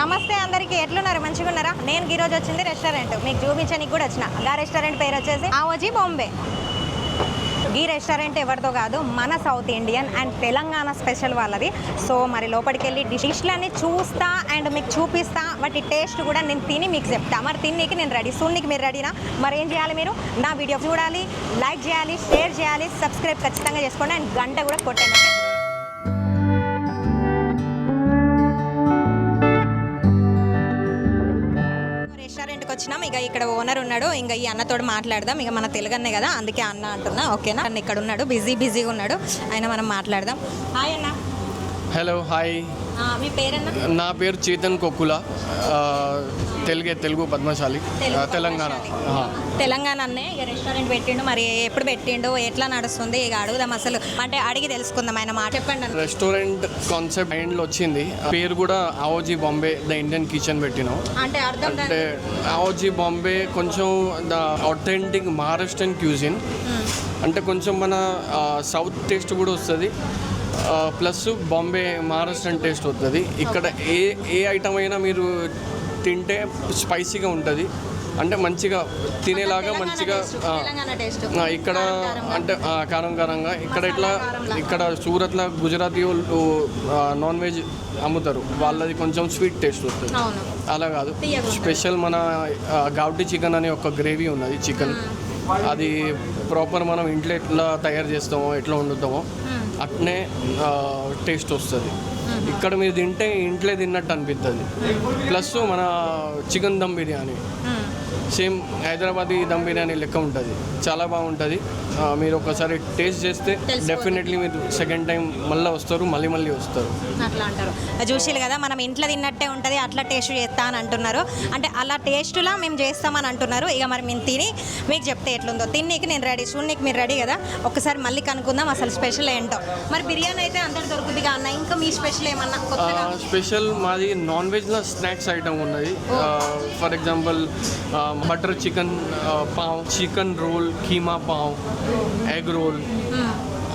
నమస్తే అందరికి ఎట్లున్నారు? మంచిగా ఉన్నారా నేను ఈరోజు వచ్చింది రెస్టారెంట్. మీకు చూపించడానికి కూడా వచ్చిన. ఆ రెస్టారెంట్ పేరు వచ్చేసి ఆవోజీ బాంబే. ఈ రెస్టారెంట్ ఎవరితో కాదు మన south Indian and Telangana special వాళ్ళది. సో మరి లోపలికి వెళ్ళి డిష్లన్నీ చూస్తా అండ్ మీకు చూపిస్తా. వాటి టేస్ట్ కూడా నేను తిని మీకు చెప్తా. మరి తిన్నీకి నేను రెడీ. సున్నీకి మీరు రెడీనా? మరి ఏం చేయాలి మీరు? నా వీడియో చూడాలి లైక్ చేయాలి షేర్ చేయాలి సబ్స్క్రైబ్ ఖచ్చితంగా చేసుకోండి అండ్ గంట కూడా కొట్టండి. వచ్చినాం ఇక ఇక్కడ ఓనర్ ఉన్నాడు. ఇంకా ఈ అన్నతోడు మాట్లాడదాం. ఇక మన తెలుగన్నే కదా. అందుకే అన్న అంటున్నా. ఓకేనా? అన్న ఇక్కడ ఉన్నాడు. బిజీ బిజీగా ఉన్నాడు. ఆయన మనం మాట్లాడదాం. హాయ్ అన్న. Hello hi. మీ పేరన్న? నా పేరు చేతన్ కొక్కుల. తెలుగే తెలుగు పద్మశాలి. తెలంగాణ. తెలంగాణ అన్నే ఇక రెస్టారెంట్ పెట్టిండు. మరి ఎప్పుడు పెట్టిండు? ఎట్లా నడుస్తుంది? ఇక అడుగుదాం అసలు. అంటే అడిగి తెలుసుకుందాం ఆయన మాట. చెప్పండి రెస్టారెంట్ కాన్సెప్ట్ మైండ్లో వచ్చింది. పేరు కూడా Aaoji Bombay the Indian kitchen పెట్టినాం. అంటే అంటే ఆవోజీ బాంబే కొంచెం ద ఆథెంటిక్ మహారాష్ట్రన్ క్యూజిన్. అంటే కొంచెం మన సౌత్ టేస్ట్ కూడా వస్తుంది. ప్లస్ బాంబే మహారాష్ట్రన్ టేస్ట్ వస్తుంది ఇక్కడ ఏ ఏ ఐటమ్ అయినా మీరు తింటే స్పైసీగా ఉంటుంది. అంటే మంచిగా తినేలాగా మంచిగా ఇక్కడ. అంటే ఆ, కారం కారంగా ఇక్కడ ఇట్లా. ఇక్కడ సూరత్లో గుజరాతీ వాళ్ళు నాన్ వెజ్ అమ్ముతారు. వాళ్ళది కొంచెం స్వీట్ టేస్ట్ వస్తుంది అలా కాదు. స్పెషల్ మన గౌటి చికెన్ అనే ఒక గ్రేవీ ఉన్నది చికెన్ అది ప్రాపర్ మనం ఇంట్లో ఎట్లా తయారు చేస్తామో ఎట్లా వండుతామో మ్మ్. అట్నే టేస్ట్ వస్తుంది. ఇక్కడ మీరు తింటే ఇంట్లో తిన్నట్టు అనిపిస్తుంది ప్లస్ మన చికెన్ దమ్ బిర్యానీ. సేమ్ హైదరాబాదీ దమ్ బిర్యానీ లెక్క ఉంటుంది. చాలా బాగుంటుంది. మీరు ఒకసారి టేస్ట్ చేస్తే. డెఫినెట్లీ మీరు సెకండ్ టైం మళ్ళీ వస్తారు మళ్ళీ మళ్ళీ వస్తారు. అట్లా అంటారు. చూసిలు కదా మనం ఇంట్లో తిన్నట్టే ఉంటుంది అట్లా టేస్ట్ చేస్తా అని అంటున్నారు. అంటే అలా టేస్ట్లా మేము చేస్తామని అంటున్నారు. ఇక మరి మేము తిని మీకు చెప్తే ఎట్లుందో. తిన్నీకి నేను రెడీ చూడనీకి మీరు రెడీ కదా. ఒకసారి మళ్ళీ కనుక్కుందాం అసలు స్పెషల్ ఏంటో. మరి బిర్యానీ అయితే అందరు దొరుకుతుందిగా అన్న. ఇంకా మీ స్పెషల్ ఏమన్నా స్పెషల్ మాది నాన్ వెజ్లో స్నాక్స్ ఐటమ్ ఉన్నది. For example butter chicken pav chicken roll keema pav egg roll.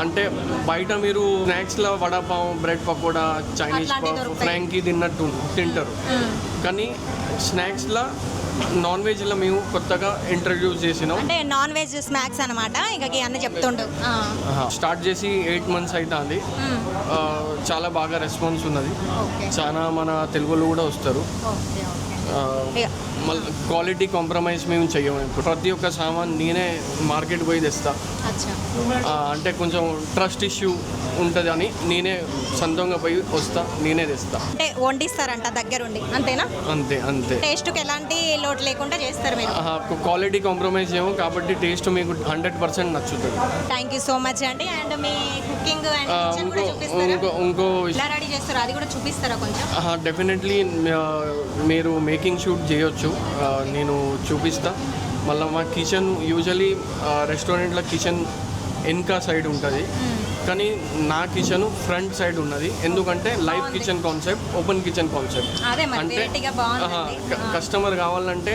అంటే బయట మీరు స్నాక్స్లో వడాపావ్ బ్రెడ్ పకోడా చైనీస్ దొరుకుతాయి. ఫ్రాంకీ తిన్నట్టు తింటారు. మ్మ్. కానీ స్నాక్స్లో నాన్ వెజ్లో మేము కొత్తగా ఇంట్రడ్యూస్ చేసినాం. అంటే నాన్ వెజ్ స్నాక్స్ అనమాట ఇక అన్న చెప్తుండు. స్టార్ట్ చేసి ఎయిట్ మంత్స్ అవుతుంది. చాలా బాగా రెస్పాన్స్ ఉన్నది. చాలా మన తెలుగులో కూడా వస్తారు. మళ్ళీ క్వాలిటీ కాంప్రమైజ్ మేము చెయ్యము. ఇప్పుడు ప్రతి ఒక్క సామాన్ నేనే మార్కెట్ పోయి తెస్తా. అంటే కొంచెం ట్రస్ట్ ఇష్యూ ఉంటుంది అని నేనే సొంతంగా పోయి వస్తా నేనే తెస్తా. అంటే వండిస్తారంట దగ్గరుండి అంతేనా? అంతే అంతే. టేస్ట్కి ఎలాంటి లోటు లేకుండా చేస్తారు మీరు. క్వాలిటీ కాంప్రమైజ్ చేయము కాబట్టి టేస్ట్ మీకు హండ్రెడ్ పర్సెంట్ నచ్చుతుంది. థ్యాంక్ యూ సో మచ్ అండి. అండ్ మీ కుకింగ్ ఇంకో ఇంకో రెడీ చేస్తారో అది కూడా చూపిస్తారా కొంచెం? డెఫినెట్లీ మీరు మేకింగ్ షూట్ చేయొచ్చు. నేను చూపిస్తా. మళ్ళీ మా కిచెన్ యూజువలీ రెస్టారెంట్లో కిచెన్ వెనక సైడ్ ఉంటుంది. కానీ నా కిచెన్ ఫ్రంట్ సైడ్ ఉన్నది. ఎందుకంటే live. Kitchen concept open kitchen concept అంటే కస్టమర్ కావాలంటే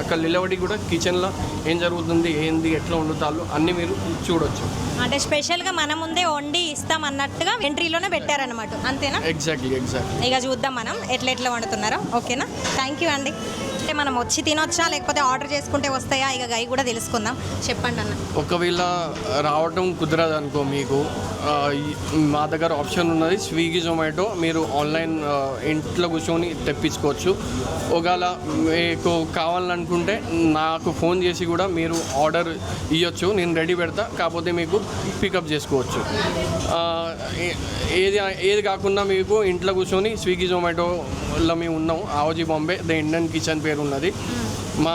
అక్కడ నిలబడి కూడా కిచెన్లో ఏం జరుగుతుంది ఏంది ఎట్లా వండుతారు అన్నీ మీరు చూడొచ్చు. అంటే స్పెషల్గా మన ముందే వండి ఇస్తాం అన్నట్టుగా ఎంట్రీలోనే పెట్టారనమాట అంతేనా? ఎగ్జాక్ట్లీ ఎగ్జాక్ట్లీ ఇక చూద్దాం మనం ఎట్లా ఎట్లా వండుతున్నారో. ఓకేనా? థ్యాంక్ యూ అండి. అంటే మనం వచ్చి తినొచ్చా లేకపోతే ఆర్డర్ చేసుకుంటే వస్తాయా? ఇక గై కూడా తెలుసుకుందాం. చెప్పండి అన్న ఒకవేళ రావటం కుదరదు అనుకో మీకు. మా దగ్గర ఆప్షన్ ఉన్నది స్విగ్గీ జొమాటో. మీరు ఆన్లైన్ ఇంట్లో కూర్చొని తెప్పించుకోవచ్చు. ఒకవేళ మీకు కావాలనుకుంటే నాకు ఫోన్ చేసి కూడా మీరు ఆర్డర్ ఇవ్వచ్చు నేను రెడీ పెడతా. కాకపోతే మీకు పికప్ చేసుకోవచ్చు. ఏది ఏది కాకుండా మీకు ఇంట్లో కూర్చొని స్విగ్గీ జొమాటోలో మేము ఉన్నాం. Aaoji Bombay the Indian kitchen పేరు ఉన్నది మా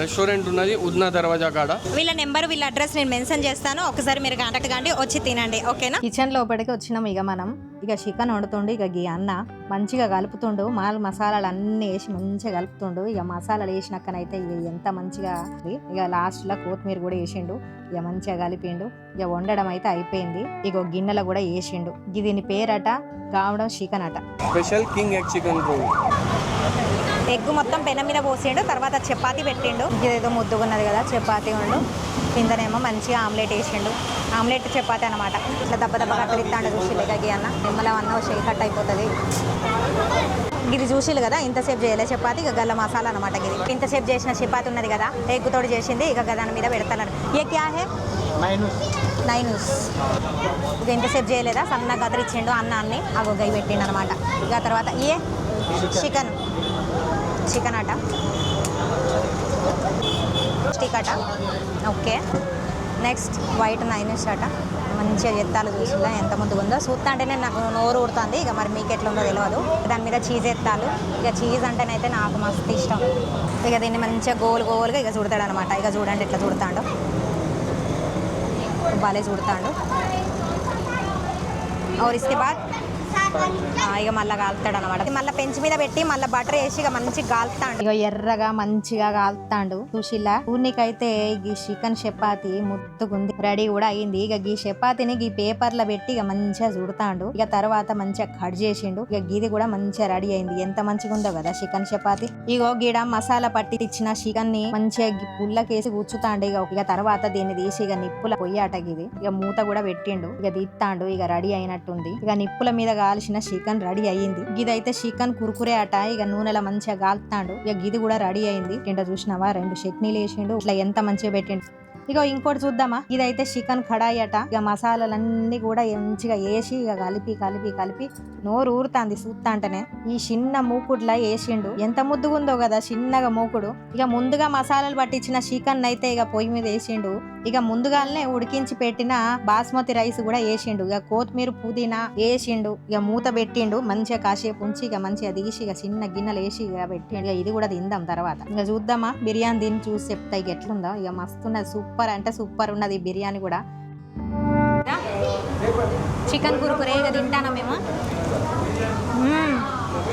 రెస్టారెంట్ ఉన్నది ఉద్నా దర్వాజా కాడ. వీళ్ళ నెంబర్ వీళ్ళ అడ్రస్ నేను మెన్షన్ చేస్తాను. ఒకసారి మీరు కాంటాక్ట్ కాండి వచ్చి తినండి ఓకేనా? కిచెన్ లోపలికి వచ్చినాం ఇక మనం. ఇక చికెన్ వండుతుండు ఇక గీ అన్న. మంచిగా కలుపుతుండు మాల్ మసాలాలు అన్నీ వేసి మంచిగా కలుపుతుండు. ఇక మసాలాలు వేసినాకనైతే ఇక ఎంత మంచిగా. ఇక లాస్ట్లో కొత్తిమీర కూడా వేసిండు. ఇక మంచిగా కలిపిండు. ఇక వండడం అయితే అయిపోయింది. ఇక గిన్నెలో కూడా వేసిండు. ఇది దీని పేరట కావడం చికెన్ అట. Special king egg chicken roll egg మొత్తం పెనం మీద పోసిండు తర్వాత చపాతీ పెట్టిండు. ఇదేదో ముద్దుగున్నది కదా చపాతీ ఉండు. కిందనేమో మంచిగా ఆమ్లెట్ వేసిండు. ఆమ్లెట్ చపాతీ అనమాట ఇట్లా దెబ్బ దెబ్బ కట్టలిస్తాడు చూసి లెగగి అన్న. నిమ్మలం అన్న షెల్ కట్ అయిపోతుంది. ఇది చూసిలు కదా ఇంతసేపు చేయలే చపాతి ఇక గల్ల మసాలా అనమాట ఇది ఇంతసేపు చేసిన చపాతి ఉన్నది కదా ఎగ్గుతోటి చేసింది ఇక దాని మీద పెడతాను ఏ క్యా హే? నైనూస్. ఇక ఇంతసేపు చేయలేదా? సన్నగా గదిరిచ్చిండు అన్న అన్ని ఆ గొగ్గై పెట్టిండు అనమాట ఇక తర్వాత ఏ? చికెన్. చికెన్ అట స్టిక్ అట ఓకే. నెక్స్ట్ వైట్ నైన్ అట మంచిగా ఎత్తాలు చూసిందా ఎంత ముందుగా ఉందో. చూస్తా అంటేనే నాకు నోరు ఊడుతుంది ఇక మరి మీకు ఎట్లా ఉందో తెలియదు దాని మీద చీజ్ ఎత్తాలు. ఇక చీజ్ అంటేనైతే నాకు మస్తు ఇష్టం. ఇక దీన్ని మంచిగా గోల్ గోల్గా ఇక చూడతాడు అనమాట ఇక చూడండి ఎట్లా చూడతాడు. భలే చూడతాడు. ఓ ఇస్కే బాద్ ఇక మళ్ళీ కాలుతాడు అనమాట మళ్ళీ పెంచి మీద పెట్టి మళ్ళీ బటర్ వేసి ఇక మంచిగా కాలుతాడు ఇక ఎర్రగా మంచిగా కాలుతాడు సుశీల ఊర్నికైతే ఈ చికెన్ చపాతి ముత్తుకుంది రెడీ కూడా అయింది. ఇక ఈ చపాతిని ఈ పేపర్లో పెట్టి ఇక మంచిగా చుడతాడు. ఇక తర్వాత మంచిగా కట్ చేసిండు. ఇక గీది కూడా మంచిగా రెడీ అయింది. ఎంత మంచిగా ఉందో కదా చికెన్ చపాతి. ఇగో గీడ మసాలా పట్టి ఇచ్చిన చికెన్ని మంచిగా పుల్లకేసి కూర్చుతాండు ఇక ఇక తర్వాత దీన్ని తీసి ఇక నిప్పుల పొయ్యాట ఇది ఇక మూత కూడా పెట్టిండు. ఇక తీస్తాండు ఇక రెడీ అయినట్టుంది. ఇక నిప్పుల మీద చేసిన చికెన్ రెడీ అయ్యింది. గిదైతే చికెన్ కురుకురే అట ఇక నూనెలో మంచిగా కాలుతాండు ఇక గిది కూడా రెడీ అయింది కింద చూసినావా? రెండు చట్నీలు వేసిండు ఇట్లా ఎంత మంచిగా పెట్టిండు. ఇక ఇంకోటి చూద్దామా? ఇదైతే చికెన్ కడాయి అట. ఇక మసాలాలన్నీ కూడా మంచిగా వేసి ఇక కలిపి కలిపి కలిపి నోరు ఊరుతాంది చూస్తా అంటేనే ఈ చిన్న మూకుడులా వేసిండు. ఎంత ముద్దుగుందో కదా చిన్నగా మూకుడు. ఇక ముందుగా మసాలాలు పట్టించిన చికెన్ అయితే ఇక పొయ్యి మీద వేసిండు. ఇక ముందుగానే ఉడికించి పెట్టిన బాస్మతి రైస్ కూడా వేసిండు. ఇక కొత్తిమీర పుదీనా వేసిండు. ఇక మూత పెట్టిండు. మంచిగా కాసేపు ఉంచి ఇక మంచిగా తీసి ఇక చిన్న గిన్నెలు వేసి ఇక పెట్టిండు. ఇక ఇది కూడా తిందాం తర్వాత. ఇక చూద్దామా? బిర్యానీ తిని చూసి చెప్తా. ఇక ఎట్లుందో? ఇక మస్తున్నది సూపర్ అంటే సూపర్ ఉన్నది బిర్యానీ కూడా. చికెన్ కురుకురే ఇక తింటానా మేము.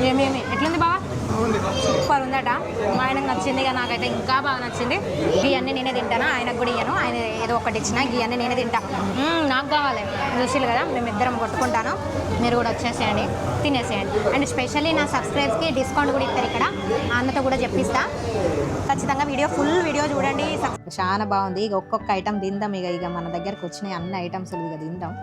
ఏమేమి? ఎట్లుంది బావా? సూపర్ ఉందట. మా ఆయనకు నచ్చింది ఇక నాకైతే ఇంకా బాగా నచ్చింది. గీ నేనే తింటాను? ఆయనకు కూడా ఇయ్యను. ఆయన ఏదో ఒకటి ఇచ్చిన గీ నేనే తింటా. నాకు కావాలి. చూసిలు కదా మేము ఇద్దరం కొట్టుకుంటాను. మీరు కూడా వచ్చేసేయండి. తినేసేయండి. అండ్ స్పెషల్లీ నా సబ్స్క్రైబ్స్కి డిస్కౌంట్ కూడా ఇస్తారు ఇక్కడ. అన్నతో కూడా చెప్పిస్తా. ఖచ్చితంగా వీడియో ఫుల్ వీడియో చూడండి. చాలా బాగుంది. ఇక ఒక్కొక్క ఐటమ్ తిందాం ఇక. ఇక మన దగ్గరకు వచ్చినాయి అన్ని ఐటమ్స్ ఇక తిందాం.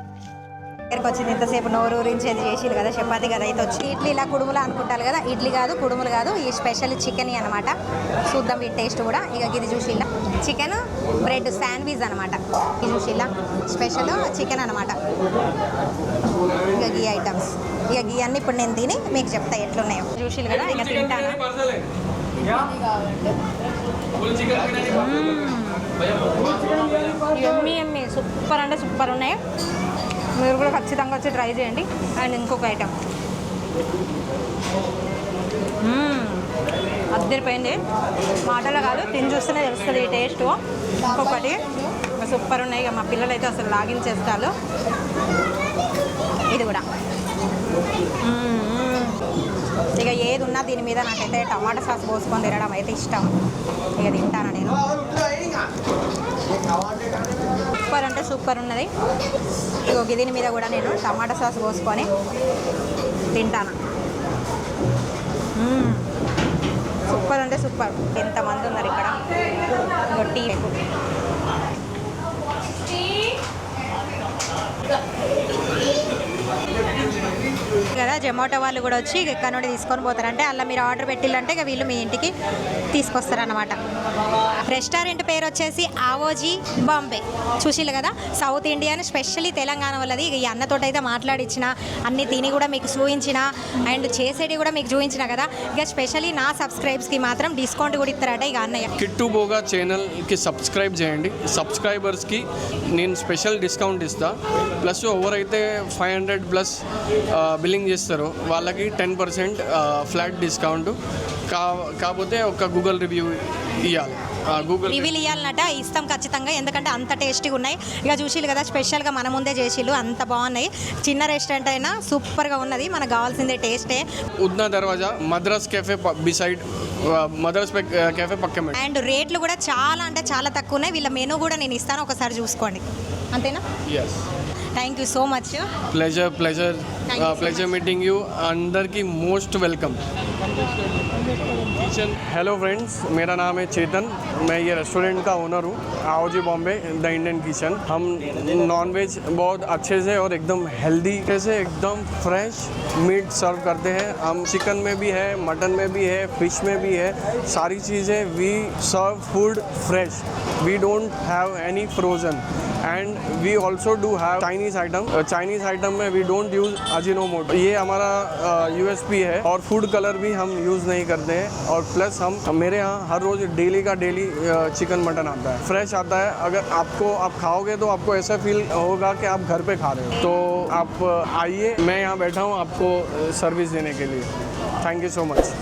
దగ్గరకు వచ్చింది ఇంతసేపు నోరు ఊరించేది చేసింది కదా చపాతి కదా అయితే వచ్చి ఇడ్లీ ఇలా కుడుములు అనుకుంటారు కదా ఇడ్లీ కాదు కుడుములు కాదు ఈ స్పెషల్ చికెన్ అనమాట చూద్దాం ఈ టేస్ట్ కూడా. ఇక ఇది చూసి ఇలా చికెన్ బ్రెడ్ శాండ్విచ్ అనమాట ఇది చూసి ఇలా స్పెషల్ చికెన్ అనమాట ఇక గీ ఐటమ్స్. ఇక గీ అన్ని ఇప్పుడు నేను తిని మీకు చెప్తా ఎట్లున్నాయో. చూసి కదా ఇక తింటాను. ఎమ్మి ఎమ్మి సూపర్ అంటే సూపర్ ఉన్నాయి. మీరు కూడా ఖచ్చితంగా వచ్చి ట్రై చేయండి. అండ్ ఇంకొక ఐటమ్ అద్దరిపోయింది. మాటలో కాదు తిని చూస్తేనే తెలుస్తుంది ఈ టేస్ట్ ఇంకొకటి. సూపర్ ఉన్నాయి. ఇక మా పిల్లలు అయితే అసలు లాగిన్ చేస్తారు ఇది కూడా. ఇక ఏది ఉన్నా దీని మీద నాకైతే టమాటా సాస్ పోసుకొని తినడం అయితే ఇష్టం. ఇక తింటాను నేను. సూపర్ అంటే సూపర్ ఉన్నది. ఇగో దీని మీద కూడా నేను టమాటా సాస్ పోసుకొని తింటాను. సూపర్ అంటే సూపర్. ఎంతమంది ఉన్నారు ఇక్కడ? ఇగో టీ కదా జొమాటో వాళ్ళు కూడా వచ్చి ఇక ఇక్కడ నుండి తీసుకొని పోతారంటే అలా మీరు ఆర్డర్ పెట్టిల్లంటే ఇక వీళ్ళు మీ ఇంటికి తీసుకొస్తారనమాట రెస్టారెంట్ పేరు వచ్చేసి ఆవోజీ బాంబే. చూసిల్లు కదా? సౌత్ ఇండియన్ స్పెషల్లీ తెలంగాణ వాళ్ళది. ఈ అన్నతోటి అయితే మాట్లాడించిన అన్ని తిని కూడా మీకు చూపించిన అండ్ చేసేటి కూడా మీకు చూపించిన కదా? ఇక స్పెషల్లీ నా సబ్స్క్రైబ్స్కి మాత్రం డిస్కౌంట్ కూడా ఇస్తారట ఇక అన్నయ్య. కిట్టు బోగా ఛానల్కి సబ్స్క్రైబ్ చేయండి. సబ్స్క్రైబర్స్కి నేను స్పెషల్ డిస్కౌంట్ ఇస్తా. ప్లస్ ఎవరైతే ఫైవ్ హండ్రెడ్ ప్లస్ బిల్లింగ్ చేస్తారు. వాళ్ళకి టెన్ పర్సెంట్ ఫ్లాట్ డిస్కౌంట్. కా కాకపోతే ఒక గూగుల్ రివ్యూ ఇవ్వాలి గూగుల్ రివీల్ ఇవ్వాలన్నట ఇస్తాం ఖచ్చితంగా. ఎందుకంటే అంత టేస్టీగా ఉన్నాయి. ఇక చూసిల్లు కదా స్పెషల్గా మన ముందే చేసిల్లు అంత బాగున్నాయి. చిన్న రెస్టారెంట్ అయినా సూపర్గా ఉన్నది. మనకు కావాల్సిందే టేస్టే ఉద్నా దర్వాజా Madras cafe beside Madras cafe పక్క అండ్ రేట్లు కూడా చాలా అంటే చాలా తక్కువ ఉన్నాయి. వీళ్ళ మెనూ కూడా నేను ఇస్తాను. ఒకసారి చూసుకోండి. అంతేనా? Yes thank you so much pleasure pleasure pleasure meeting you under की most welcome kitchen hello friends मेरा नाम है चेतन. मैं ये रेस्टोरेंट का ओनर हूँ. Aao ji Bombay the Indian kitchen हम नॉनवेज बहुत अच्छे से और एकदम हेल्दी से एकदम फ्रेश मीट सर्व करते हैं. हम चिकन में भी है मटन में भी है फ़िश में भी है. सारी चीज़ें we serve food fresh we don't have any frozen and we also do have Chinese item Chinese item में वी डोंट यूज़ अजिनोमोटो ये हमारा यूएसपी है और फ़ूड कलर भी हम यूज़ नहीं करते हैं और प्लस हम, मेरे यहाँ हर रोज़ डेली का डेली चिकन मटन आता है। फ्रेश आता है। अगर आपको, आप खाओगे तो आपको ऐसा फील होगा कि आप घर पे खा रहे हो। तो आप आइए, मैं यहाँ बैठा हूँ आपको सर्विस देने के लिए। Thank you so much